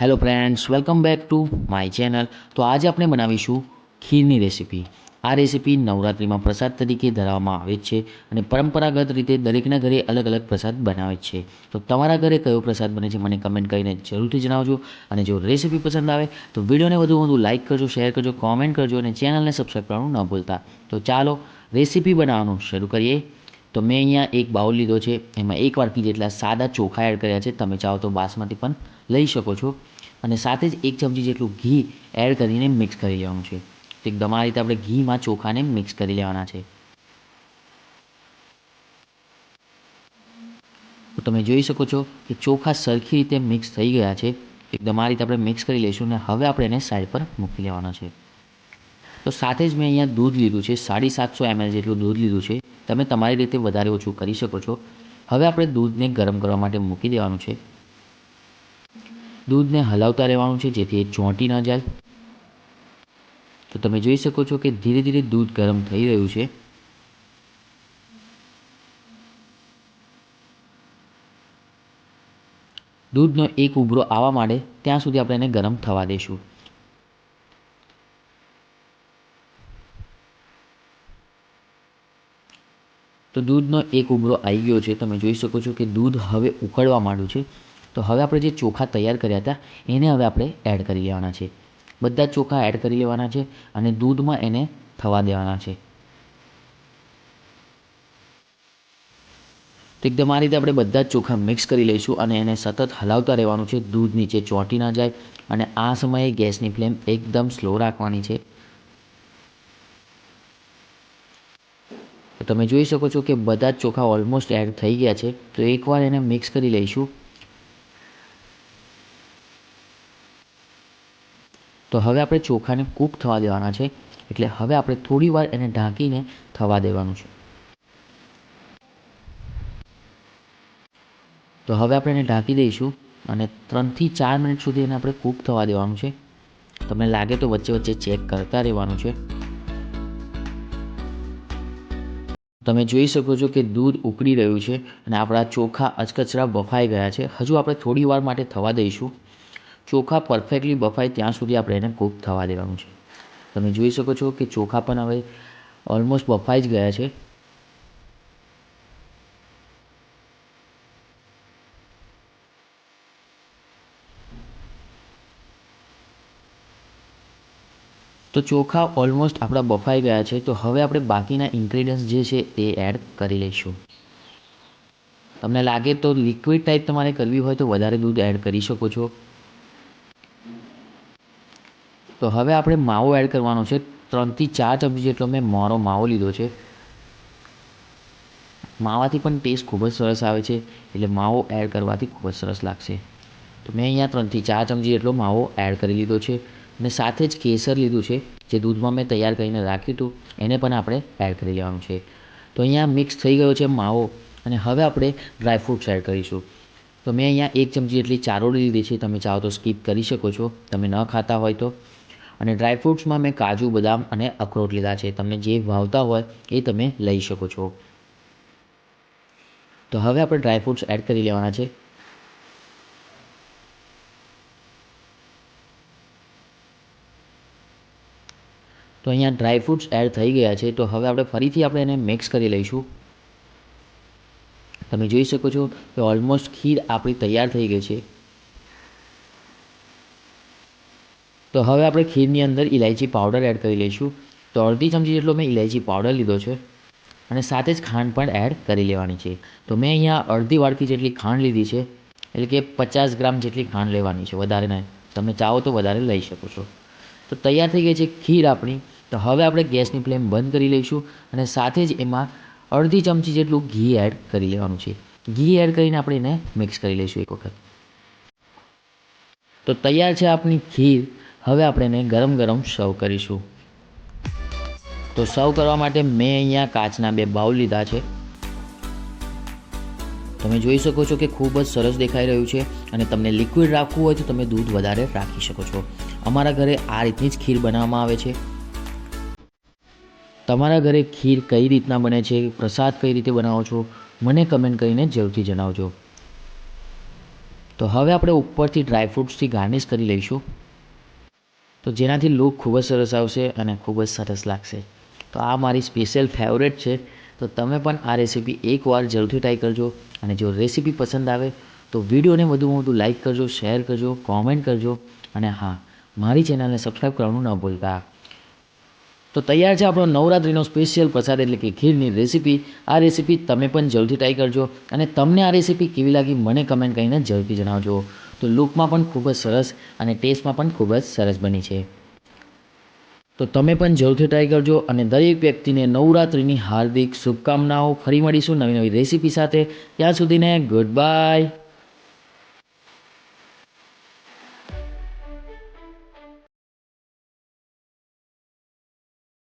Hello friends welcome back to my channel તો આજે આપણે બનાવીશું ખીરની રેસીપી. આ રેસીપી નવરાત્રિમાં પ્રસાદ તરીકે ધરાવવામાં આવે છે અને પરંપરાગત રીતે દરેકના ઘરે અલગ અલગ પ્રસાદ બનાવે છે. તો તમારા ઘરે કયો પ્રસાદ બને છે મને કમેન્ટ કરીને જરૂરથી જણાવજો અને જો રેસીપી પસંદ આવે તો વિડીયોને વધુ વધુ લાઇક કરજો શેર કરજો કોમેન્ટ કરજો અને ચેનલને સબસ્ક્રાઈબ કરવાનું ન ભૂલતા. તો ચાલો રેસીપી બનાવવાનું શરૂ કરીએ. તો મેં અહીંયા એક બાઉલ લીધો છે. એમાં એક વાટકી જેટલા સાદા ચોખા એડ કર્યા છે. તમે ચાહો તો બાસમતી પણ લઈ શકો છો. અને સાથે જ એક ચમચી જેટલું ઘી એડ કરીને મિક્સ કરી લેવાનું છે. તો એકદમ આ રીતે આપણે ઘીમાં ચોખાને મિક્સ કરી લેવાના છે. તો તમે જોઈ શકો છો કે ચોખા સરખી રીતે મિક્સ થઈ ગયા છે. એકદમ આ રીતે આપણે મિક્સ કરી લઈશું અને હવે આપણે એને સાઈડ પર મૂકી લેવાના છે. તો સાથે જ મેં અહીંયા દૂધ લીધું છે. સાડી સાતસો એમએલ જેટલું દૂધ લીધું છે. તમે તમારી રીતે વધારે ઓછું કરી શકો છો. હવે આપણે દૂધને ગરમ કરવા માટે મૂકી દેવાનું છે. દૂધને હલાવતા રહેવાનું છે, જેથી એ ચોંટી ન જાય. તો તમે જોઈ શકો છો કે ધીરે ધીરે દૂધ ગરમ થઈ રહ્યું છે. દૂધનો એક ઉભરો આવવા માંડે, ત્યાં સુધી આપણે એને ગરમ થવા દઈશું તો દૂધનો એક ઉભરો આવી ગયો છે. તમે જોઈ શકો છો કે દૂધ હવે ઉકળવા માંડ્યું છે. તો હવે આપણે જે ચોખા તૈયાર કર્યા હતા, એને હવે આપણે એડ કરી લેવાના છે. બધા જ ચોખા એડ કરી લેવાના છે અને દૂધમાં એને થવા દેવાના છે. તો એકદમ આ રીતે આપણે બધા જ ચોખા મિક્સ કરી લઈશું અને એને સતત હલાવતા રહેવાનું છે. દૂધ નીચે ચોંટી ના જાય અને આ સમયે ગેસની ફ્લેમ એકદમ સ્લો રાખવાની છે. તમે જોઈ શકો છો કે બધા જ ચોખા ઓલમોસ્ટ એડ થઈ ગયા છે. તો એકવાર એને મિક્સ કરી લઈશું. તો હવે આપણે ચોખાને કૂક થવા દેવાના છે, એટલે હવે આપણે થોડી વાર એને ઢાંકીને થવા દેવાનું છે. તો હવે આપણે એને ઢાંકી દઈશું અને ત્રણથી ચાર મિનિટ સુધી એને આપણે કૂક થવા દેવાનું છે. તમને લાગે તો વચ્ચે વચ્ચે ચેક કરતા રહેવાનું છે. તમે જોઈ શકો છો કે દૂધ ઉકળી રહ્યું છે અને આપણા ચોખા અચકચરા બફાઈ ગયા છે. હજુ આપણે થોડી વાર માટે થવા દઈશું. ચોખા પરફેક્ટલી બફાય ત્યાં સુધી આપણે એને કૂક થવા દેવાનું છે. તમે જોઈ શકો છો કે ચોખા પણ હવે ઓલમોસ્ટ બફાઈ જ ગયા છે. તો ચોખા ઓલમોસ્ટ આપણા બફાઈ ગયા છે. તો હવે આપણે બાકીના ઇન્ગ્રેડિયન્ટ્સ જે છે તે એડ કરી લઈશું. તમને લાગે તો લિક્વિડ ટાઈપ તમારે કરવી હોય તો વધારે દૂધ એડ કરી શકો છો. તો હવે આપણે માવો એડ કરવાનો છે. ત્રણથી ચાર ચમચી જેટલો મેં મારો માવો લીધો છે. માવાથી પણ ટેસ્ટ ખૂબ જ સરસ આવે છે. એટલે માવો એડ કરવાથી ખૂબ જ સરસ લાગશે. તો મેં અહીંયા ત્રણથી ચાર ચમચી જેટલો માવો એડ કરી લીધો છે. અને સાથે જ કેસર લીધું છે, જે દૂધમાં મેં તૈયાર કરીને રાખ્યું હતું, એને પણ આપણે એડ કરી લેવાનું છે. તો અહીંયા મિક્સ થઈ ગયો છે માવો. અને હવે આપણે ડ્રાયફ્રૂટ્સ એડ કરીશું. તો મેં અહીંયા એક ચમચી જેટલી ચારોળી લીધી છે. તમે ચાહો તો સ્કીપ કરી શકો છો. તમે ન ખાતા હોય તો. અને ડ્રાયફ્રૂટ્સમાં મેં કાજુ, બદામ અને અખરોટ લીધા છે. તમને જે ભાવતા હોય એ તમે લઈ શકો છો. તો હવે આપણે ડ્રાયફ્રૂટ્સ એડ કરી લેવાના છે. તો અહીંયા ડ્રાય ફ્રૂટ્સ એડ થઈ ગયા છે. તો હવે આપણે ફરીથી આપણે એને મિક્સ કરી લઈશું. તમે જોઈ શકો છો કે ઓલમોસ્ટ ખીર આપણી તૈયાર થઈ ગઈ છે. તો હવે આપણે ખીરની અંદર ઇલાયચી પાવડર એડ કરી લઈશું. તો અડધી ચમચી જેટલો મેં ઇલાયચી પાવડર લીધો છે અને સાથે જ ખાંડ પણ એડ કરી લેવાની છે. તો મેં અહીંયા અડધી વાડકી જેટલી ખાંડ લીધી છે, એટલે કે પચાસ ગ્રામ જેટલી ખાંડ લેવાની છે વધારે નહીં. તમે ચાહો તો વધારે લઈ શકો છો. તો તૈયાર થઈ ગઈ છે ખીર આપણી. તો હવે આપણે ગેસની ફ્લેમ બંધ કરી લઈશું અને સાથે જ એમાં અડધી ચમચી જેટલું ઘી એડ કરી લેવાનું છે. ઘી એડ કરીને આપણે એને મિક્સ કરી લઈશું એક વખત. તો તૈયાર છે આપણી ખીર. હવે આપણે એને ગરમ ગરમ સર્વ કરીશું. તો સર્વ કરવા માટે મેં અહીંયા કાચના બે બાઉલ લીધા છે. તમે જોઈ શકો છો કે ખૂબ જ સરસ દેખાઈ રહ્યું છે અને તમને લિક્વિડ રાખવું હોય તો તમે દૂધ વધારે રાખી શકો છો. અમારા ઘરે આ રીતની જ ખીર બનાવવામાં આવે છે. તમારા ઘરે ખીર કઈ રીતના બને છે, પ્રસાદ કઈ રીતે બનાવો છો, મને કમેન્ટ કરીને જરૂરથી જણાવજો. તો હવે આપણે ઉપરથી ડ્રાયફ્રૂટ્સથી ગાર્નિશ કરી લઈશું. તો જેનાથી લુક ખૂબ જ સરસ આવશે અને ખૂબ જ સરસ લાગશે. તો આ મારી સ્પેશિયલ ફેવરેટ છે. તો તમે પણ આ રેસીપી એકવાર જરૂરથી ટ્રાય કરજો અને જો રેસીપી પસંદ આવે તો વિડીયોને વધુમાં વધુ લાઇક કરજો શેર કરજો કોમેન્ટ કરજો અને હા, મારી ચેનલને સબસ્ક્રાઈબ કરવાનું ન ભૂલતા. તો તૈયાર છે આપણો નવરાત્રિનો સ્પેશિયલ પ્રસાદ એટલે કે ખીરની રેસીપી આ રેસીપી તમે પણ જલ્દી ટ્રાય કરજો અને તમને આ રેસીપી કેવી લાગી મને કમેન્ટ કરીને જલ્દી જણાવજો. તો લુકમાં પણ ખૂબ જ સરસ અને ટેસ્ટમાં પણ ખૂબ જ સરસ બની છે. તો તમે પણ જરૂરથી ટ્રાય કરજો અને દરેક વ્યક્તિને નવરાત્રિની હાર્દિક શુભકામનાઓ ફરી મળીશું નવી નવી રેસીપી સાથે. ત્યાં સુધીને ગુડ બાય